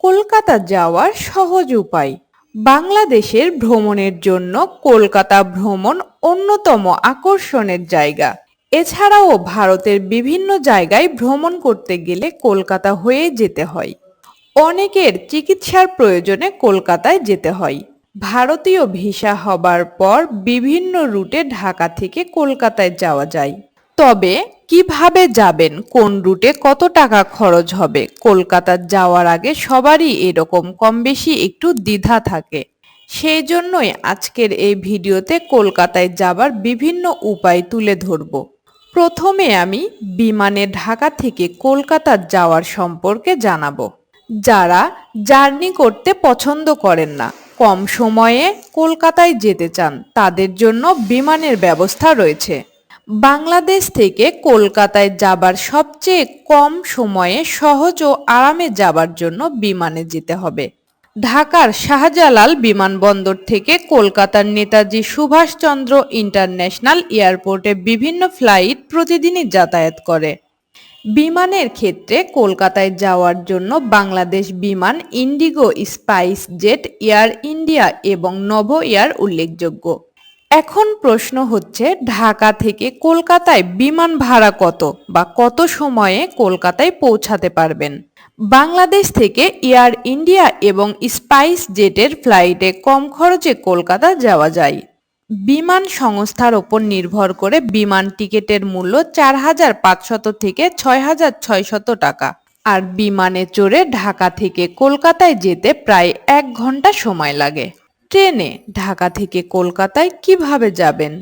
কলকাতা যাওয়ার সহজ উপায়। বাংলাদেশের ভ্রমণের জন্য কলকাতা ভ্রমণ অন্যতম আকর্ষণের জায়গা। এছাড়াও ভারতের বিভিন্ন জায়গায় ভ্রমণ করতে গেলে কলকাতা হয়ে যেতে হয়। অনেকের চিকিৎসার প্রয়োজনে কলকাতায় যেতে হয়। ভারতীয় ভিসা হবার পর বিভিন্ন রুটে ঢাকা থেকে কলকাতায় যাওয়া যায়। তবে কীভাবে যাবেন? কোন রুটে কত টাকা খরচ হবে? কলকাতা যাওয়ার আগে সবারই এরকম কম বেশি একটু দ্বিধা থাকে। সেই জন্যই আজকের এই ভিডিওতে কলকাতায় যাবার বিভিন্ন উপায় তুলে ধরব। প্রথমে আমি বিমানে ঢাকা থেকে কলকাতা যাওয়ার সম্পর্কে জানাব। যারা জার্নি করতে পছন্দ করেন না, কম সময়ে কলকাতায় যেতে চান, তাদের জন্য বিমানের ব্যবস্থা রয়েছে। বাংলাদেশ থেকে কলকাতায় যাবার সবচেয়ে কম সময়ে সহজ ও আরামে যাবার জন্য বিমানে যেতে হবে। ঢাকার শাহজালাল বিমানবন্দর থেকে কলকাতার নেতাজি সুভাষচন্দ্র ইন্টারন্যাশনাল এয়ারপোর্টে বিভিন্ন ফ্লাইট প্রতিদিনই যাতায়াত করে। বিমানের ক্ষেত্রে কলকাতায় যাওয়ার জন্য Bangladesh Biman IndiGo SpiceJet, Air India এবং নভ এয়ার উল্লেখযোগ্য। এখন প্রশ্ন হচ্ছে, ঢাকা থেকে কলকাতায় বিমান ভাড়া কত বা কত সময়ে কলকাতায় পৌঁছাতে পারবেন? বাংলাদেশ থেকে এয়ার ইন্ডিয়া এবং স্পাইস জেটের ফ্লাইটে কম খরচে কলকাতা যাওয়া যায়। বিমান সংস্থার ওপর নির্ভর করে বিমান টিকিটের মূল্য চার হাজার পাঁচশত থেকে ছয় হাজার ছয়শত টাকা। আর বিমানে চড়ে ঢাকা থেকে কলকাতায় যেতে প্রায় এক ঘণ্টা সময় লাগে। ট্রেনে ঢাকা থেকে কলকাতায় কীভাবে যাবেন?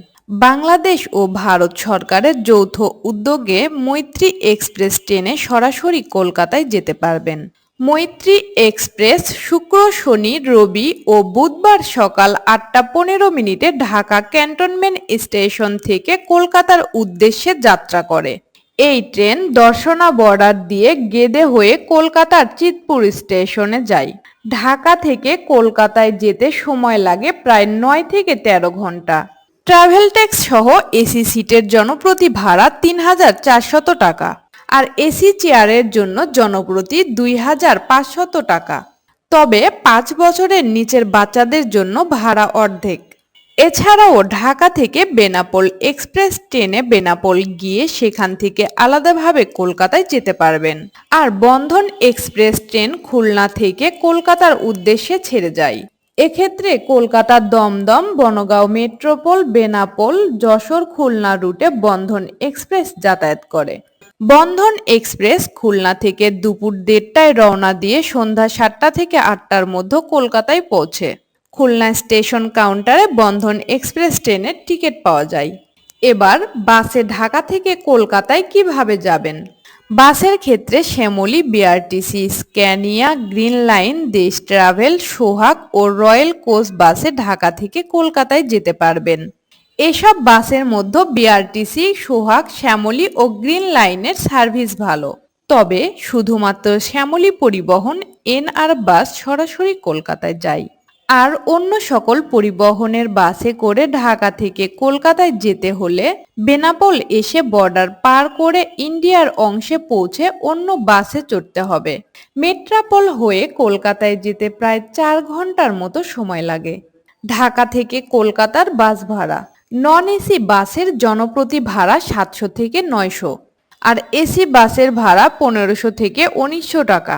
বাংলাদেশ ও ভারত সরকারের যৌথ উদ্যোগে মৈত্রী এক্সপ্রেস ট্রেনে সরাসরি কলকাতায় যেতে পারবেন। মৈত্রী এক্সপ্রেস শুক্র, শনি, রবি ও বুধবার সকাল আটটা পনেরো মিনিটে ঢাকা ক্যান্টনমেন্ট স্টেশন থেকে কলকাতার উদ্দেশ্যে যাত্রা করে। এই ট্রেন দর্শনা বর্ডার দিয়ে গেদে হয়ে কলকাতার চিতপুর স্টেশনে যায়। ঢাকা থেকে কলকাতায় যেতে সময় লাগে প্রায় নয় থেকে তেরো ঘণ্টা। ট্রাভেল ট্যাক্স সহ এসি সিটের জনপ্রতি ভাড়া তিন হাজার চারশত টাকা আর এসি চেয়ারের জন্য জনপ্রতি দুই হাজার পাঁচশত টাকা। তবে পাঁচ বছরের নিচের বাচ্চাদের জন্য ভাড়া অর্ধেক। এছাড়াও ঢাকা থেকে বেনাপোল এক্সপ্রেস ট্রেনে বেনাপোল গিয়ে সেখান থেকে আলাদাভাবে কলকাতায় যেতে পারবেন। আর বন্ধন এক্সপ্রেস ট্রেন খুলনা থেকে কলকাতার উদ্দেশ্যে ছেড়ে যায়। এক্ষেত্রে কলকাতার দমদম, বনগাঁও মেট্রোপোল, বেনাপোল, যশোর খুলনা রুটে বন্ধন এক্সপ্রেস যাতায়াত করে। বন্ধন এক্সপ্রেস খুলনা থেকে দুপুর দেড়টায় রওনা দিয়ে সন্ধ্যা সাতটা থেকে আটটার মধ্যে কলকাতায় পৌঁছে। খুলনা স্টেশন কাউন্টারে বন্ধন এক্সপ্রেস ট্রেনের টিকিট পাওয়া যায়। এবার বাসে ঢাকা থেকে কলকাতায় কীভাবে যাবেন? বাসের ক্ষেত্রে Shyamoli BRTC Scania, green line, Desh travel, Sohag ও রয়্যাল কোচ বাসে ঢাকা থেকে কলকাতায় যেতে পারবেন। এসব বাসের মধ্যে বিআরটিসি সোহাগ, শ্যামলী ও গ্রিন লাইনের সার্ভিস ভালো। তবে শুধুমাত্র শ্যামলী পরিবহন, এনআর বাস সরাসরি কলকাতায় যায়। আর অন্য সকল পরিবহনের বাসে করে ঢাকা থেকে কলকাতায় যেতে হলে বেনাপোল এসে বর্ডার পার করে ইন্ডিয়ার অংশে পৌঁছে অন্য বাসে চড়তে হবে। মেট্রাপোল হয়ে কলকাতায় যেতে প্রায় চার ঘণ্টার মতো সময় লাগে। ঢাকা থেকে কলকাতার বাস ভাড়া। নন এসি বাসের জনপ্রতি ভাড়া সাতশো থেকে নয়শো। আর এসি বাসের ভাড়া পনেরোশো থেকে উনিশশো টাকা।